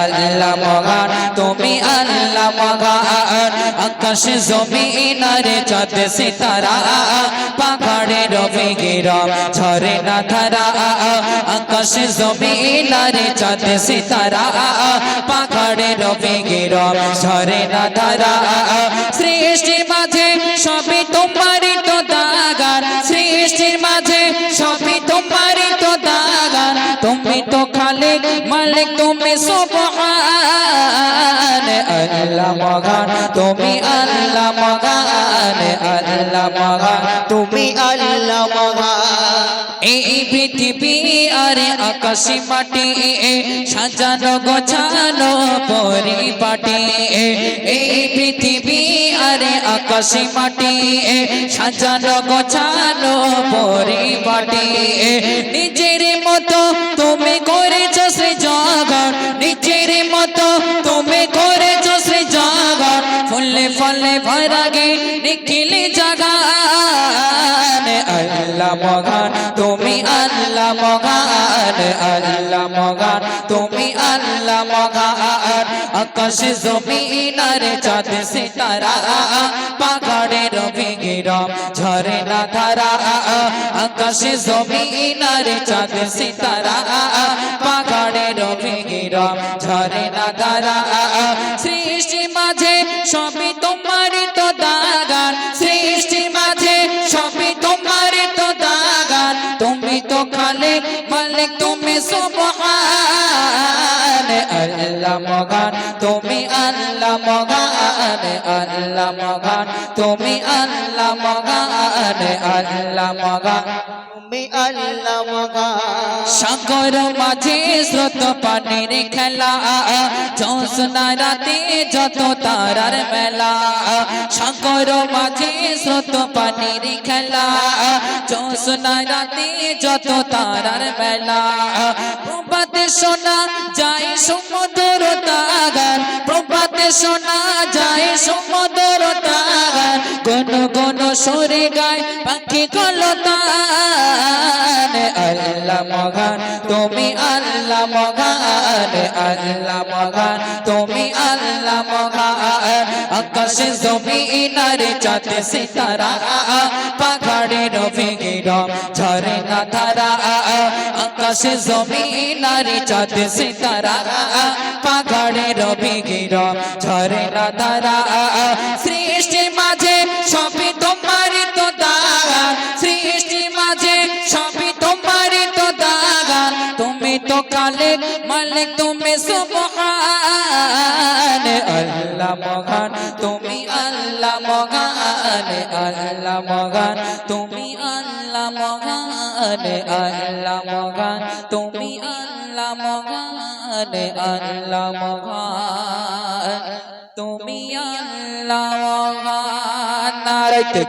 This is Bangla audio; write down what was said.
আল্লাহ মগান তুমি আল্লাহ মগান আকাশ চাঁদ সিতারা রবি না ধারা। আকাশ চাঁদ সিতারা রবি না ধারা। সৃষ্টির মাঝে সবই তোমারই তো দাগান সৃষ্টির মাঝে সবই মালিক, তুমি সুবহান, আল্লাহ তুমি আল্লাহ মগান আল্লাহ মগান তুমি আল্লাহ মহান। এই পৃথিবী আরে আকাশি মাটি, সাজানো গোছানো পরিপাটি। এই পৃথিবী আরে আকাশি মাটি, সাজানো গোছানো পরিপাটি। নিজের মতো ফুলে ফলে ভরাগে নিখিলে জাগান আল্লাহ মগান তুমি আল্লাহ মগান আল্লাহ মগান তুমি আল্লাহ মগান আকাশ জমিন আর চাঁদ সিতারা পাহাড়ে রবি গিরম ঝরে না ধারা আকাশ জমিন আর চাঁদ সিতারা পাহাড়ে রবি গিরম ঝরে না ধারা সৃষ্টি মাঝে, সবই তোমার তো দাগান। সৃষ্টি মাঝে, সবই তোমার তো দাগান। তুমি তো খালে মালিক, তুমি সুবহান আল্লাহ মগান তুমি আল্লাহ মগান আল্লাহ মগান তুমি আল্লাহ মগান আল্লাহ মগান তুমি আল্লাহ মহান। সাগর মাঝে স্রোত পানির খেলা জ্যোৎস্না রাতে যত তারার মেলা সাগর মাঝে স্রোত পানির খেলা জ্যোৎস্না রাতে যত তারার মেলা। প্রভাতে শোনা যায় সমুদ্র তাগান প্রভাতে শোনা যায় সমুদ্র তাগান গন গন সরে গায়, পাখি কলতান আল্লাহ মগান তুমি আল্লাহ মগান আল্লাহ মগান তুমি আল্লাহ মগান আকাশ জমিন আর চাঁদ সিতারা, পাহাড়ে রবি গিরম ঝরে না ধারা। আকাশ জমিন আর চাঁদ সিতারা, পাহাড়ে রবি গিরম ঝরে না ধারা। তো মালিক তুমি সুবহান, আল্লাহ মগান তুমি আল্লাহ মগান আল্লাহ মগান তুমি আল্লাহ মগান আল্লাহ মগান তুমি আল্লাহ মগান আল্লাহ মগান তুমি আল্লাহ নারাইতে